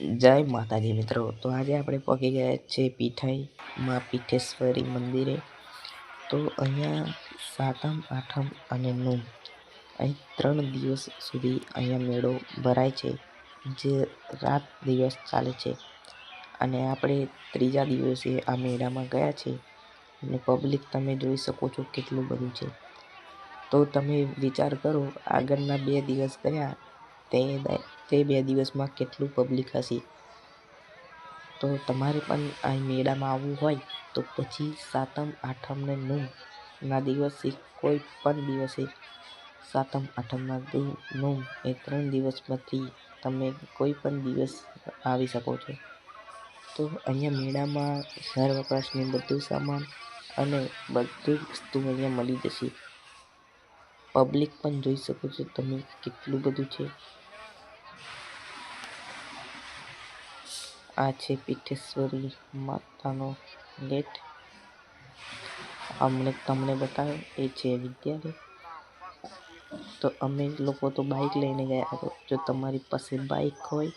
જય માતાજી મિત્રો. તો આજે આપણે પહોંચી ગયા છે પીઠાઈમાં પીઠેશ્વરી મંદિરે. તો અહીંયા સાતમ, આઠમ અને નોમ અહીં ત્રણ દિવસ સુધી અહીંયા મેળો ભરાય છે, જે રાત દિવસ ચાલે છે. અને આપણે ત્રીજા દિવસે આ મેળામાં ગયા છે અને પબ્લિક તમે જોઈ શકો છો કેટલું બધું છે. તો તમે વિચાર કરો, આગળના બે દિવસ ગયા તે તે બે દિવસમાં કેટલું પબ્લિક હશે? તો તમારે પણ અહીં મેળામાં આવવું હોય તો પછી સાતમ, આઠમ ને નોમ ના દિવસે કોઈ પણ દિવસે સાતમ, આઠમના નોમ એ ત્રણ દિવસમાંથી તમે કોઈ પણ દિવસ આવી શકો છો. તો અહીંયા મેળામાં ઘર વપરાશની બધું સામાન અને બધું વસ્તુ અહીંયા મળી જશે. પબ્લિક પણ જોઈ શકો છો તમે કેટલું બધું છે. આ છે પીઠેશ્વરી માતાનો ગેટ અમને તમને બતાવ્યો, એ છે વિદ્યાલય. તો અમે લોકો તો બાઇક લઈને ગયા. હતો જો તમારી પાસે બાઇક હોય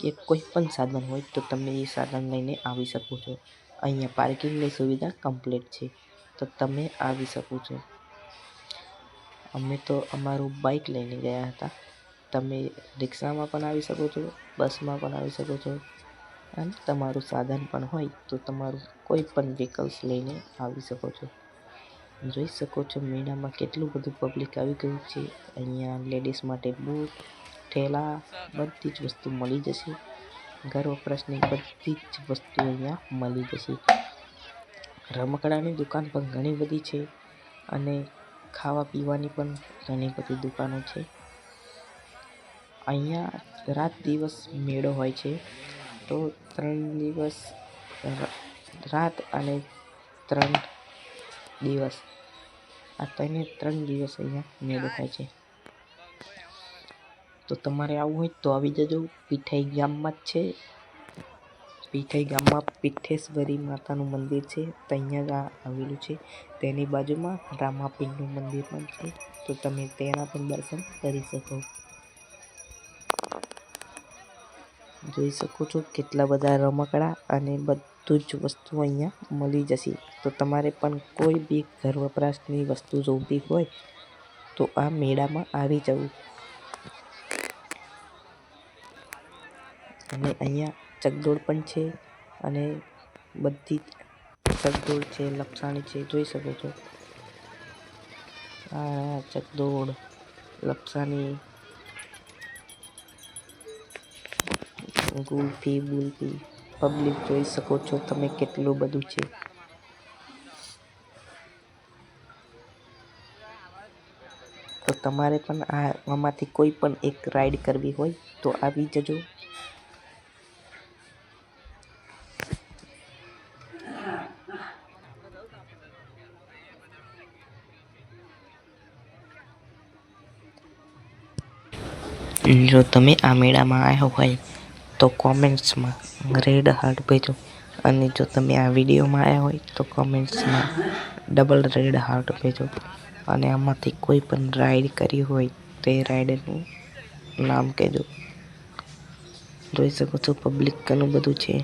કે કોઈ પણ સાધન હોય, તો તમે એ સાધન લઈને આવી શકો છો. અહીંયા પાર્કિંગની સુવિધા કમ્પ્લીટ છે. તો તમે આવી શકો છો. અમે તો અમારું બાઇક લઈને ગયા હતા. તમે રિક્ષામાં પણ આવી શકો છો બસમાં પણ આવી શકો છો. અને તમારું સાધન પણ હોય તો તમારું કોઈ પણ વ્હીકલ્સ લઈને આવી શકો છો. જોઈ શકો છો મેળામાં કેટલું બધું પબ્લિક આવી ગયું છે. અહીંયા લેડીઝ માટે બૂટ, ઠેલા, બધી જ વસ્તુ મળી જશે. ઘર વપરાશની બધી જ વસ્તુ અહીંયા મળી જશે. રમકડાની દુકાન પણ ઘણી બધી છે અને ખાવા પીવાની પણ ઘણી બધી દુકાનો છે. અહીંયા રાત દિવસ મેળો હોય છે. તો ત્રણ દિવસ રાત અને ત્રણ દિવસ. આ ત્રણે ત્રણ દિવસ અહીંયા મેળો થાય છે. તો તમારે આવવું હોય તો આવી જજો. પીઠાઈ ગામમાં જ છે. પીઠાઈ ગામમાં પીઠેશ્વરી માતાનું મંદિર છે. ત્યાં આવેલું છે. તેની બાજુમાં રામાપીરનું મંદિર પણ છે. તો તમે તેના પણ દર્શન કરી શકો. જોઈ શકો છો કેટલા બધા રમકડા અને બધું જ વસ્તુ અહીંયા મળી જશે. તો તમારે પણ કોઈ બી ઘર વપરાશની વસ્તુ જોઈતી હોય તો આ મેળામાં આવી જવું. અને અહીંયા ચકડોળ પણ છે અને બધી ચકડોળ છે, લપસાણી છે, જોઈ શકો છો. આ ચકડોળ, લપસાણી ગુલ્ફી, બુલ્ફી પબ્લિક જોઈ શકો છો તમે કેટલું બધું છે. તો તમારે પણ આમાંથી કોઈ પણ એક રાઈડ કરવી હોય તો આવી જજો. જો તમે આ મેળામાં આવ્યા હોય તો કોમેન્ટ્સમાં રેડ હાર્ટ ભેજો. અને જો તમે આ વિડીયોમાં આવ્યા હોય તો કોમેન્ટ્સમાં ડબલ રેડ હાર્ટ ભેજો. અને આમાંથી કોઈ પણ રાઈડ કરી હોય તે રાઈડનું નામ કહેજો. જોઈ શકો છો પબ્લિક ઘણું બધું છે.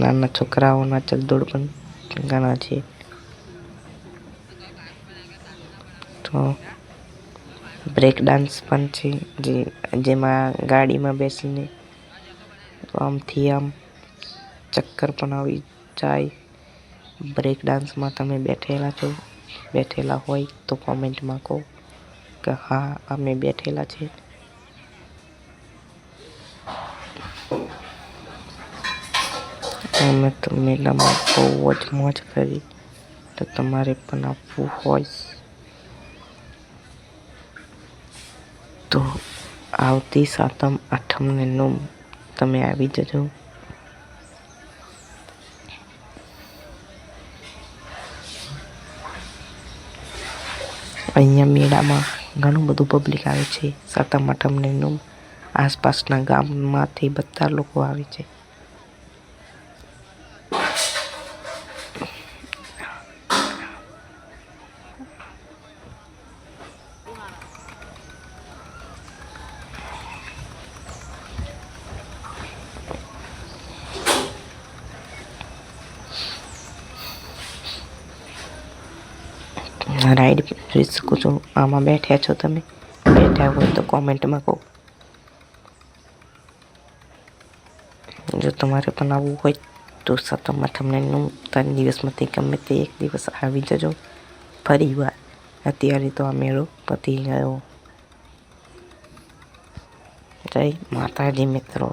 નાના છોકરાઓના ચલદોડ પણ ઘણા છે. તો બ્રેક ડાન્સ પણ છે, જે, જેમાં ગાડીમાં બેસીને આમથી આમ ચક્કર પણ આવી જાય. બ્રેક ડાન્સમાં તમે બેઠેલા છો, બેઠેલા હોય તો કોમેન્ટમાં કહો કે હા, અમે બેઠેલા છે. અમે તો મેળામાં બહુ જ મોજ કરી, તો તમારે પણ આપવું હોય. તો આવતી સાતમ આઠમને નોમ તમે આવી જજો. અહીંયા મેળામાં ઘણું બધું પબ્લિક આવે છે. સાતમ આઠમને નોમ આસપાસના ગામમાંથી બધા લોકો આવે છે. રાઈડ જોઈ શકું છું આમાં બેઠ્યા છો તમે. બેઠા હોય તો કોમેન્ટમાં કહો. જો તમારે પણ આવવું હોય તો સાતમ આઠમને નું ત્રણ દિવસમાંથી ગમે તે એક દિવસ આવી જજો. ફરી વાર. અત્યારે તો આ મેળો પતી ગયો. જય માતાજી મિત્રો.